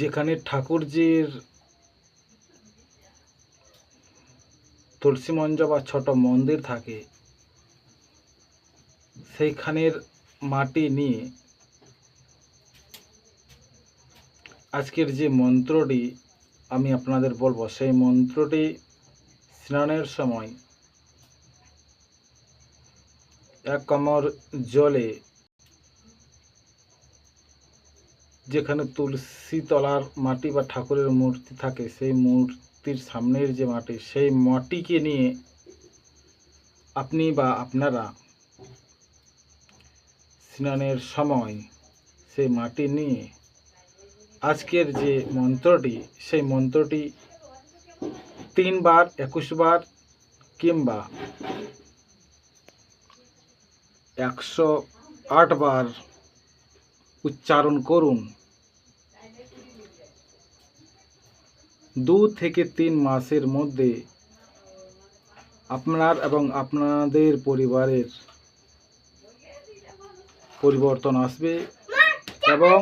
যেখানে ঠাকুরজির তুলসী মঞ্চ বা ছোট মন্দির থাকে, সেইখানের মাটি নিয়ে আজকের যে মন্ত্রটি আমি আপনাদের বলব, সেই মন্ত্রটি স্নানের সময় এক কামড় জলে যেখানে তুলসী তলার মাটি বা ঠাকুরের মূর্তি থাকে, সেই মূর্তির সামনের যে মাটি, সেই মাটিকে নিয়ে আপনি বা আপনারা স্নানের সময় সেই মাটি নিয়ে আজকের যে মন্ত্রটি, সেই মন্ত্রটি তিনবার, একুশবার কিংবা একশো আটবার উচ্চারণ করুন। দু থেকে তিন মাসের মধ্যে আপনার এবং আপনাদের পরিবারের পরিবর্তন আসবে এবং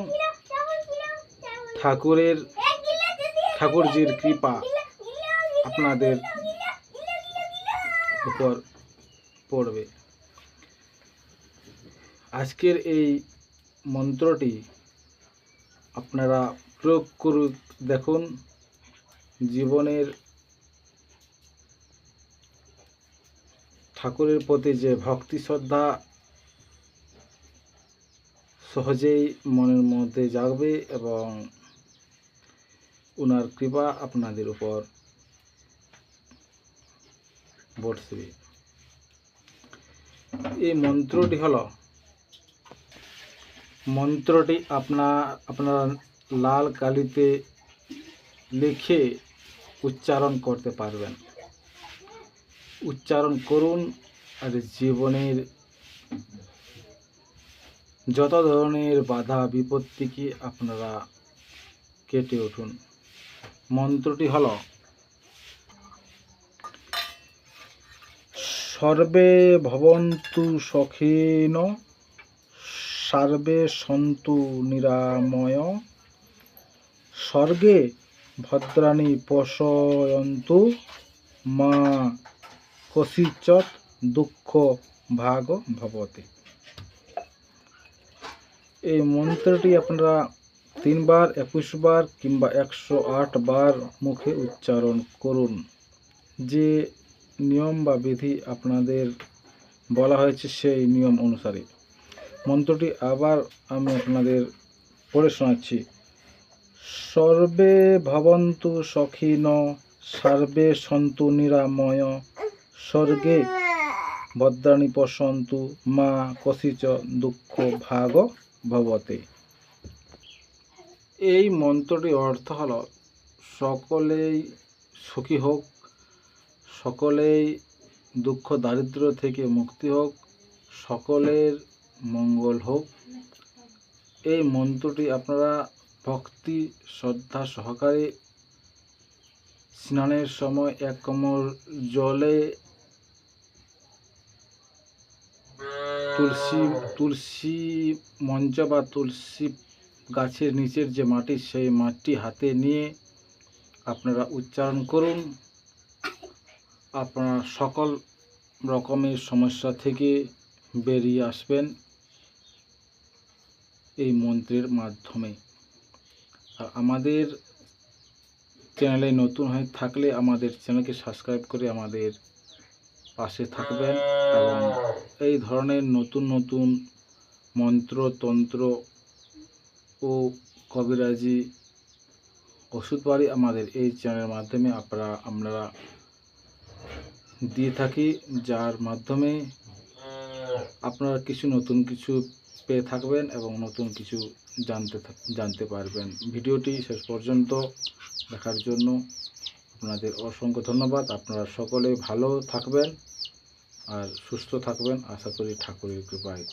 ঠাকুরের ঠাকুরজির কৃপা আপনাদের উপর পড়বে। আজকের এই মন্ত্রটি আপনারা প্রয়োগ করুন দেখুন। জীবনের ঠাকুরের প্রতি যে ভক্তি, শ্রদ্ধা সহজেই মনের মধ্যে জাগবে এবং ওনার কৃপা আপনাদের উপর বর্ষবে। এই মন্ত্রটি হলো মন্ত্রটি আপনা, আপনারা লাল কালিতে লিখে উচ্চারণ করতে পারবেন। উচ্চারণ করুন আর জীবনের যত ধরনের বাধা বিপত্তিকে আপনারা কেটে উঠুন। মন্ত্রটি হল, সর্বে ভবন্তু সখিন সার্বে সন্তু নিরাময়। স্বর্গে ভদ্রাণী পশয়ন্তু মা কশিচত দুঃখ ভাগ ভবতে। এই মন্ত্রটি আপনারা তিনবার, একুশবার কিংবা একশো আট বার মুখে উচ্চারণ করুন। যে নিয়ম বা বিধি আপনাদের বলা হয়েছে সেই নিয়ম অনুসারে। মন্ত্রটি আবার আমি আপনাদের পড়ে শোনাচ্ছি। সর্বে ভবন্তু সখিন, সর্বে সন্তু নিরাময়, স্বর্গে ভদ্রাণী পশন্তু, মা কশিচ দুঃখ ভাগ ভবতে। এই মন্ত্রটির অর্থ হল, সকলেই সুখী হোক, সকলেই দুঃখ দারিদ্র থেকে মুক্তি হোক, সকলের মঙ্গল হোক। এই মন্ত্রটি আপনারা ভক্তি, শ্রদ্ধা সহকারে স্নানের সময় এক কোমর জলে তুলসী তুলসী মঞ্চ বা তুলসী গাছের নিচের যে মাটি, সেই মাটি হাতে নিয়ে আপনারা উচ্চারণ করুন। আপনারা সকল রকমের সমস্যা থেকে বেরিয়ে আসবেন। এই মন্ত্রের মাধ্যমে। আর আমাদের চ্যানেলে নতুন হয়ে থাকলে আমাদের চ্যানেলকে সাবস্ক্রাইব করে আমাদের পাশে থাকবেন এবং এই ধরনের নতুন নতুন মন্ত্র, তন্ত্র ও কবিরাজি ওষুধ বাড়ি আমাদের এই চ্যানেলের মাধ্যমে আপনারা আমরা দিয়ে থাকি, যার মাধ্যমে আপনারা কিছু নতুন কিছু পেয়ে থাকবেন এবং নতুন কিছু জানতে জানতে পারবেন। ভিডিওটি শেষ পর্যন্ত দেখার জন্য আপনাদের অসংখ্য ধন্যবাদ। আপনারা সকলে ভালো থাকবেন আর সুস্থ থাকবেন। আশা করি ঠাকুরের কৃপায়।